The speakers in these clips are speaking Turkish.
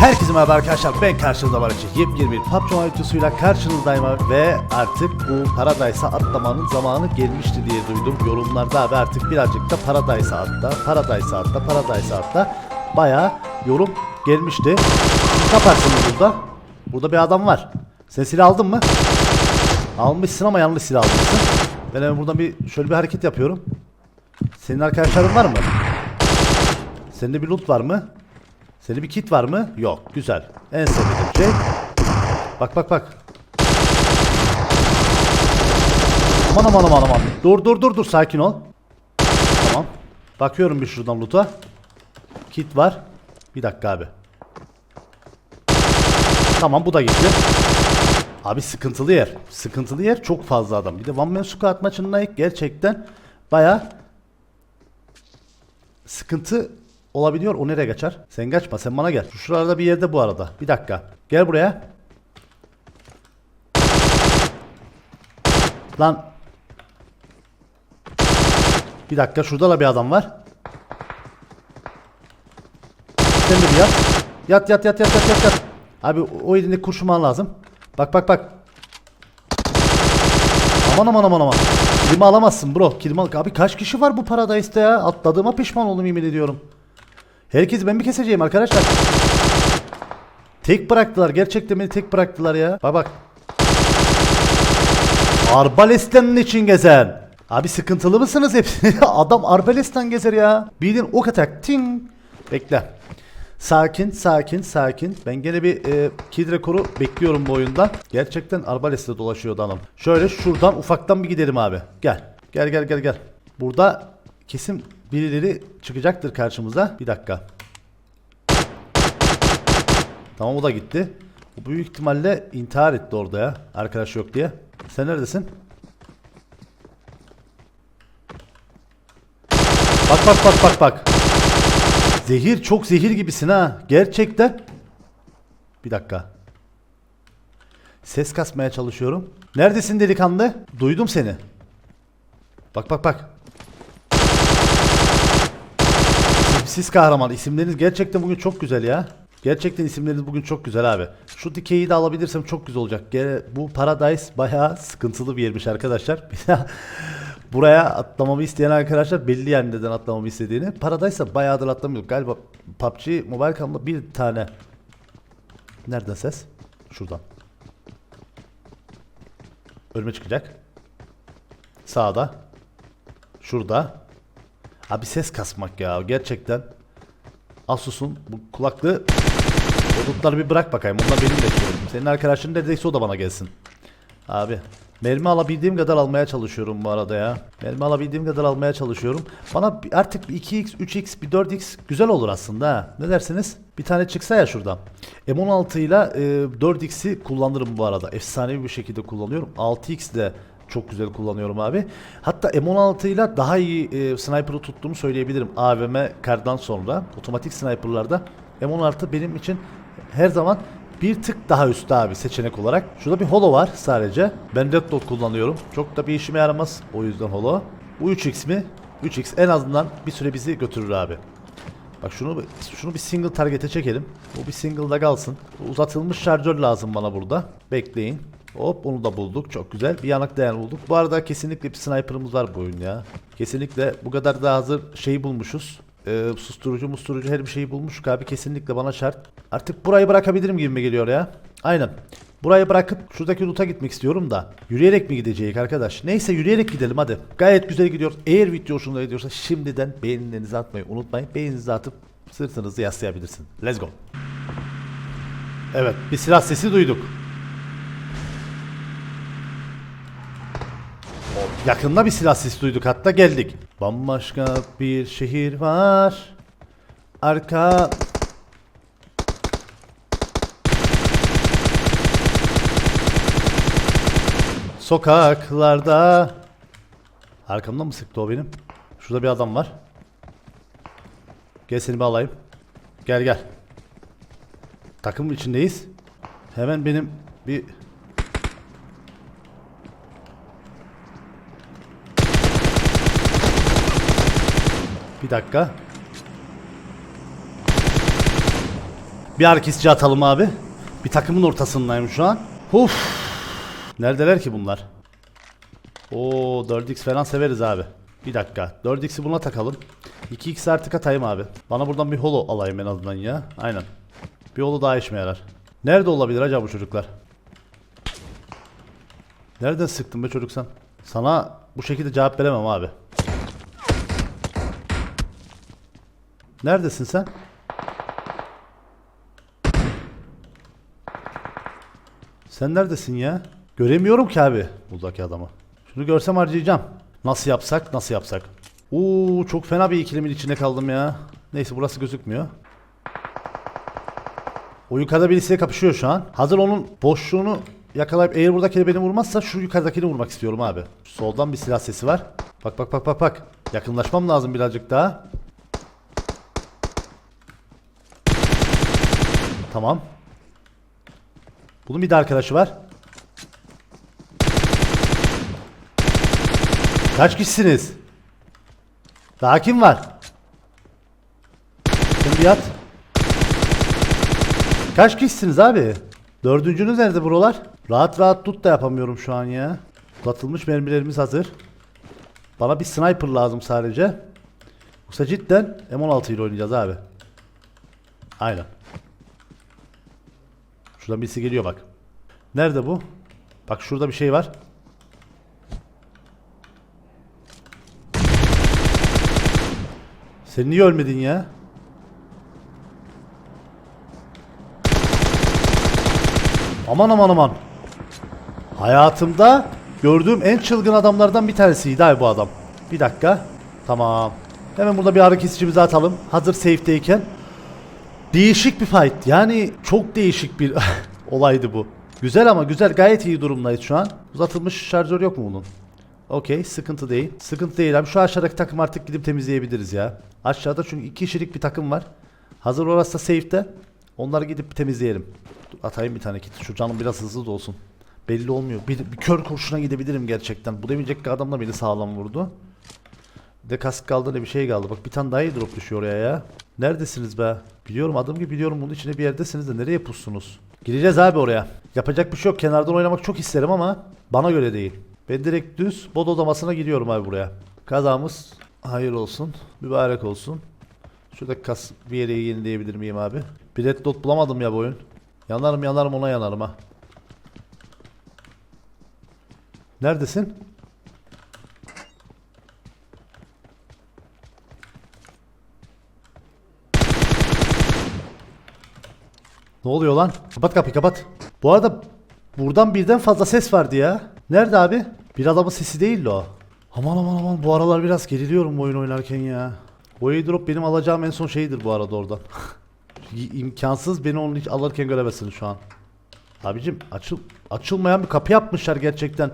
Herkese merhaba arkadaşlar ben karşınızda var için yepyeni bir PUBG videosuyla karşınızdayım ve artık bu Paradise'a atlamanın zamanı gelmişti diye duydum yorumlarda abi artık birazcık da Paradise'a atla, Paradise'a atla, Paradise'a atla bayağı yorum gelmişti. Ne burada? Burada bir adam var. Sen silah aldın mı? Almışsın ama yanlış silah almışsın. Ben hemen buradan bir şöyle bir hareket yapıyorum. Senin arkadaşların var mı? Sende bir loot var mı? Senin bir kit var mı? Yok. Güzel. En sevdiğim şey. Bak bak bak. Aman aman aman aman. Dur dur dur dur sakin ol. Tamam. Bakıyorum bir şuradan loot'a. Kit var. Bir dakika abi. Tamam bu da gitti. Abi sıkıntılı yer. Sıkıntılı yer çok fazla adam. Bir de One Man Squad maçında gerçekten baya sıkıntı olabiliyor. O nereye kaçar? Sen kaçma sen bana gel. Şu şuralarda bir yerde bu arada. Bir dakika. Gel buraya. Lan. Bir dakika şurada da bir adam var. Sen de bir yat. Yat yat yat yat yat yat yat. Abi o- elindeki kurşuman lazım. Bak bak bak. Aman aman aman aman. Kilimi alamazsın bro. Kilimi al. Abi kaç kişi var bu Paradise'da ya? Atladığıma pişman oldum yemin ediyorum. Herkes ben mi keseceğim arkadaşlar? Tek bıraktılar. Gerçekten beni tek bıraktılar ya. Bak bak. Arbalesten için gezen. Abi sıkıntılı mısınız hepsi? Adam arbalesten gezer ya. Bildiğin ok atak. Ting. Bekle. Sakin, sakin, sakin. Ben gene bir e, kill rekoru bekliyorum bu oyunda. Gerçekten arbalestle dolaşıyor adam. Şöyle şuradan ufaktan bir gidelim abi. Gel. Gel gel gel gel. Burada kesin birileri çıkacaktır karşımıza. Bir dakika. Tamam o da gitti. O büyük ihtimalle intihar etti orada ya. Arkadaş yok diye. Sen neredesin? Bak bak bak bak bak. Zehir çok zehir gibisin ha. Gerçekten. Bir dakika. Ses kasmaya çalışıyorum. Neredesin delikanlı? Duydum seni. Bak bak bak. Siz kahraman isimleriniz gerçekten bugün çok güzel ya. Gerçekten isimleriniz bugün çok güzel abi. Şu dikeyi de alabilirsem çok güzel olacak. Gene bu Paradise bayağı sıkıntılı bir yermiş arkadaşlar. Buraya atlamamı isteyen arkadaşlar belli yani neden atlamamı istediğini. Paradise'a bayağıdır atlamıyorduk. Galiba PUBG Mobile kanalında bir tane. Nereden ses? Şuradan. Önüme çıkacak. Sağda. Şurada. Abi ses kasmak ya gerçekten. Asus'un bu kulaklığı Odutları bir bırak bakayım. Onlar benim de istiyorum. Senin arkadaşın neredeyse o da bana gelsin. Abi. Mermi alabildiğim kadar almaya çalışıyorum bu arada ya. Mermi alabildiğim kadar almaya çalışıyorum. Bana artık bir 2x, 3x, bir 4x güzel olur aslında ha. Ne dersiniz? Bir tane çıksa ya şuradan. M16 ile e, 4x'i kullanırım bu arada. Efsanevi bir şekilde kullanıyorum. 6x de çok güzel kullanıyorum abi. Hatta M16 ile daha iyi e, sniper'ı tuttuğumu söyleyebilirim. AVM kardan sonra. Otomatik sniper'larda M16 benim için her zaman bir tık daha üstte abi seçenek olarak. Şurada bir holo var sadece. Ben red dot kullanıyorum. Çok da bir işime yaramaz. O yüzden holo. Bu 3x mi? 3x en azından bir süre bizi götürür abi. Bak şunu şunu bir single target'e çekelim. Bu bir single'da kalsın. Uzatılmış şarjör lazım bana burada. Bekleyin. Hop onu da bulduk. Çok güzel. Bir yanak değer bulduk. Bu arada kesinlikle bir sniper'ımız var bu oyun ya. Kesinlikle bu kadar da hazır şeyi bulmuşuz. Ee, susturucu musturucu her bir şeyi bulmuşuk abi. Kesinlikle bana şart. Artık burayı bırakabilirim gibi mi geliyor ya? Aynen. Burayı bırakıp şuradaki loot'a gitmek istiyorum da. Yürüyerek mi gidecek arkadaş? Neyse yürüyerek gidelim hadi. Gayet güzel gidiyoruz. Eğer video hoşuna gidiyorsa şimdiden beğenilerinizi atmayı unutmayın. Beğeninizi atıp sırtınızı yaslayabilirsin. Let's go. Evet bir silah sesi duyduk. Yakında bir silah sesi duyduk hatta geldik. Bambaşka bir şehir var. Arka... Sokaklarda... Arkamdan mı sıktı o benim? Şurada bir adam var. Gel seni bir alayım. Gel gel. Takım içindeyiz. Hemen benim bir Bir dakika. Bir hareketçi atalım abi. Bir takımın ortasındayım şu an. Uf. Neredeler ki bunlar? Oo 4x falan severiz abi. Bir dakika. 4x'i buna takalım. 2x artık atayım abi. Bana buradan bir holo alayım en azından ya. Aynen. Bir holo daha işime yarar. Nerede olabilir acaba bu çocuklar? Nereden sıktın be çocuk sen? Sana bu şekilde cevap veremem abi. Neredesin sen? Sen neredesin ya? Göremiyorum ki abi buradaki adamı. Şunu görsem harcayacağım. Nasıl yapsak? Nasıl yapsak? Oo çok fena bir ikilemin içinde kaldım ya. Neyse burası gözükmüyor. O yukarıda birisiyle kapışıyor şu an. Hazır onun boşluğunu yakalayıp eğer buradaki beni vurmazsa şu yukarıdakini vurmak istiyorum abi. Soldan bir silah sesi var. Bak bak bak bak bak. Yakınlaşmam lazım birazcık daha. Tamam. Bunun bir de arkadaşı var. Kaç kişisiniz? Daha kim var? Sen bir yat. Kaç kişisiniz abi? Dördüncünüz nerede buralar? Rahat rahat tut da yapamıyorum şu an ya. Uzatılmış mermilerimiz hazır. Bana bir sniper lazım sadece. Yoksa cidden M16 ile oynayacağız abi. Aynen. Şuradan birisi geliyor bak. Nerede bu? Bak şurada bir şey var. Sen niye ölmedin ya? Aman aman aman. Hayatımda gördüğüm en çılgın adamlardan bir tanesiydi abi bu adam. Bir dakika. Tamam. Hemen burada bir ağrı kesicimizi atalım. Hazır safe'deyken. Değişik bir fight. Yani çok değişik bir olaydı bu. Güzel ama güzel. Gayet iyi durumdayız şu an. Uzatılmış şarjör yok mu bunun? Okey. Sıkıntı değil. Sıkıntı değil abi. Şu aşağıdaki takım artık gidip temizleyebiliriz ya. Aşağıda çünkü iki kişilik bir takım var. Hazır orası da safe'de. Onları gidip temizleyelim. Dur, atayım bir tane kit. Şu canım biraz hızlı da olsun. Belli olmuyor. Bir, bir kör kurşuna gidebilirim gerçekten. Bu demeyecek ki adam da beni sağlam vurdu. De kask kaldı ne bir şey kaldı. Bak bir tane daha drop düşüyor oraya ya. Neredesiniz be? Biliyorum adım gibi biliyorum bunun içinde bir yerdesiniz de nereye pussunuz? Gireceğiz abi oraya. Yapacak bir şey yok. Kenardan oynamak çok isterim ama bana göre değil. Ben direkt düz bod odamasına gidiyorum abi buraya. Kazamız hayır olsun. Mübarek olsun. Şurada kas bir yere yenileyebilir miyim abi? Bir red dot bulamadım ya bu oyun. Yanarım yanarım ona yanarım ha. Neredesin? Ne oluyor lan? Kapat kapıyı kapat. Bu arada buradan birden fazla ses vardı ya. Nerede abi? Bir adamın sesi değil o. Aman aman aman bu aralar biraz geriliyorum bu oyun oynarken ya. Bu airdrop benim alacağım en son şeydir bu arada oradan. İmkansız beni onu hiç alırken göremezsiniz şu an. Abicim açıl açılmayan bir kapı yapmışlar gerçekten.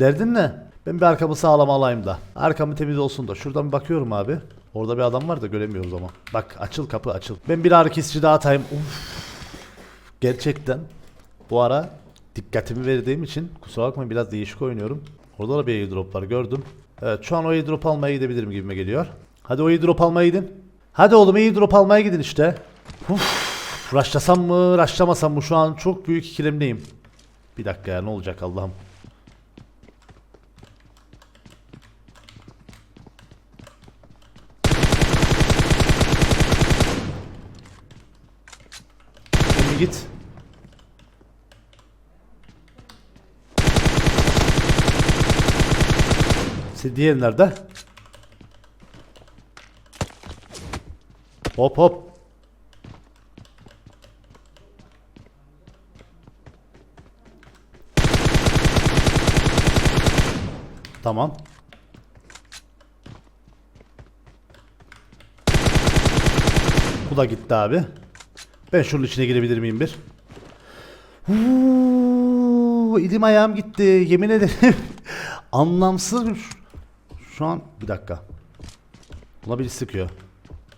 Derdin ne? Ben bir arkamı sağlam alayım da. Arkamı temiz olsun da. Şuradan bir bakıyorum abi. Orada bir adam var da göremiyoruz ama. Bak açıl kapı açıl. Ben bir ağrı kesici daha atayım. Uf. Gerçekten bu ara dikkatimi verdiğim için kusura bakmayın biraz değişik oynuyorum. Orada da bir airdrop var gördüm. Evet şu an o airdrop almaya gidebilirim gibime geliyor. Hadi o airdrop almaya gidin. Hadi oğlum airdrop almaya gidin işte. Uf, rushlasam mı rushlamasam mı şu an çok büyük ikilemdeyim. Bir dakika ya ne olacak Allah'ım. Bir git. Sen diğer nerede? Hop hop. Tamam. Bu da gitti abi. Ben şunun içine girebilir miyim bir? Uuu, elim ayağım gitti. Yemin ederim. Anlamsız bir... Şu an... Bir dakika. Buna biri sıkıyor.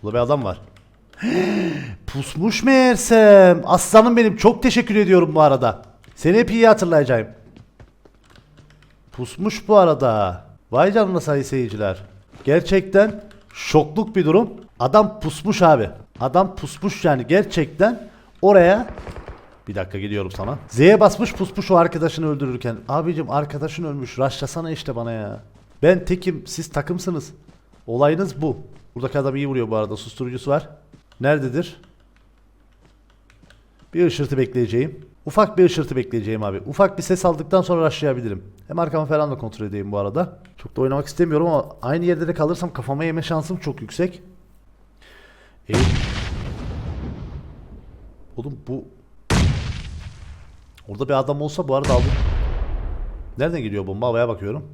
Burada bir adam var. Pusmuş meğersem. Aslanım benim. Çok teşekkür ediyorum bu arada. Seni hep iyi hatırlayacağım. Pusmuş bu arada. Vay canına sayı seyirciler. Gerçekten şokluk bir durum. Adam pusmuş abi. Adam pusmuş yani gerçekten oraya bir dakika gidiyorum sana. Z'ye basmış pusmuş o arkadaşını öldürürken. Abicim arkadaşın ölmüş. Raşlasana işte bana ya. Ben tekim siz takımsınız. Olayınız bu. Buradaki adam iyi vuruyor bu arada. Susturucusu var. Nerededir? Bir ışırtı bekleyeceğim. Ufak bir ışırtı bekleyeceğim abi. Ufak bir ses aldıktan sonra rushlayabilirim. Hem arkamı falan da kontrol edeyim bu arada. Çok da oynamak istemiyorum ama aynı yerde de kalırsam kafama yeme şansım çok yüksek. Eğil. Oğlum bu... Orada bir adam olsa bu arada aldım. Nereden geliyor bomba? Havaya bakıyorum.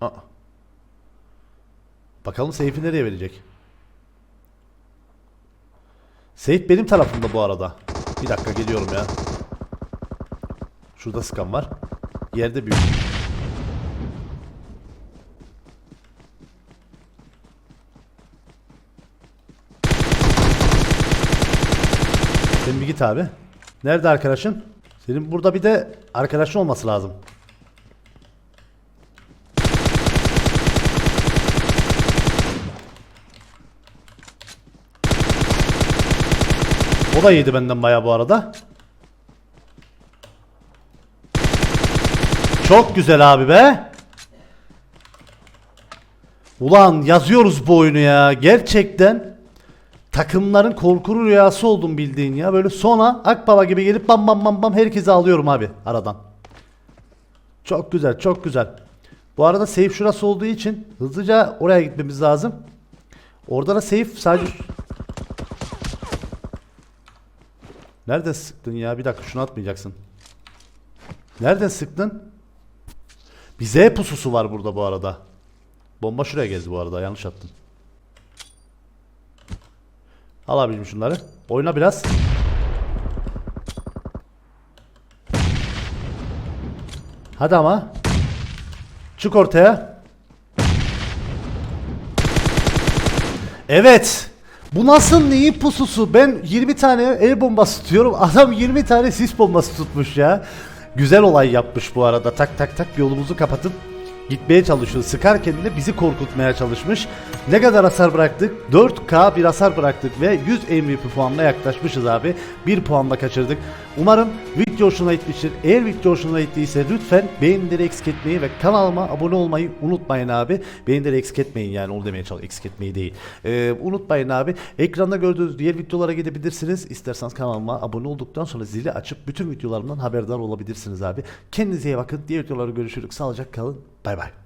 Aa. Bakalım seyfi nereye verecek? Seyit benim tarafımda bu arada. Bir dakika geliyorum ya. Şurada sıkan var. Yerde büyük. Sen bir git abi. Nerede arkadaşın? Senin burada bir de arkadaşın olması lazım. O da yedi benden bayağı bu arada. Çok güzel abi be. Ulan yazıyoruz bu oyunu ya. Gerçekten takımların korkulu rüyası oldum bildiğin ya. Böyle sona akbaba gibi gelip bam bam bam bam herkesi alıyorum abi aradan. Çok güzel çok güzel. Bu arada safe şurası olduğu için hızlıca oraya gitmemiz lazım. Orada da safe sadece... Nereden sıktın ya? Bir dakika şunu atmayacaksın. Nereden sıktın? Bir Z pususu var burada bu arada. Bomba şuraya geldi bu arada. Yanlış attın. Al abicim şunları. Oyna biraz. Hadi ama. Çık ortaya. Evet. Bu nasıl neyin pususu? Ben 20 tane el bombası tutuyorum. Adam 20 tane sis bombası tutmuş ya. Güzel olay yapmış bu arada. Tak tak tak yolumuzu kapatıp gitmeye çalışıyor. Sıkarken de bizi korkutmaya çalışmış. Ne kadar hasar bıraktık? 4K bir hasar bıraktık ve 100 MVP puanla yaklaşmışız abi. 1 puanla kaçırdık. Umarım video hoşuna gitmiştir. Eğer video hoşuna gittiyse lütfen beğenileri eksik etmeyi ve kanalıma abone olmayı unutmayın abi. Beğenileri eksik etmeyin yani onu demeye çalışıyorum. Eksik etmeyi değil. Ee, unutmayın abi. Ekranda gördüğünüz diğer videolara gidebilirsiniz. İsterseniz kanalıma abone olduktan sonra zili açıp bütün videolarımdan haberdar olabilirsiniz abi. Kendinize iyi bakın. Diğer videolarda görüşürüz. Sağlıcakla kalın. 拜拜。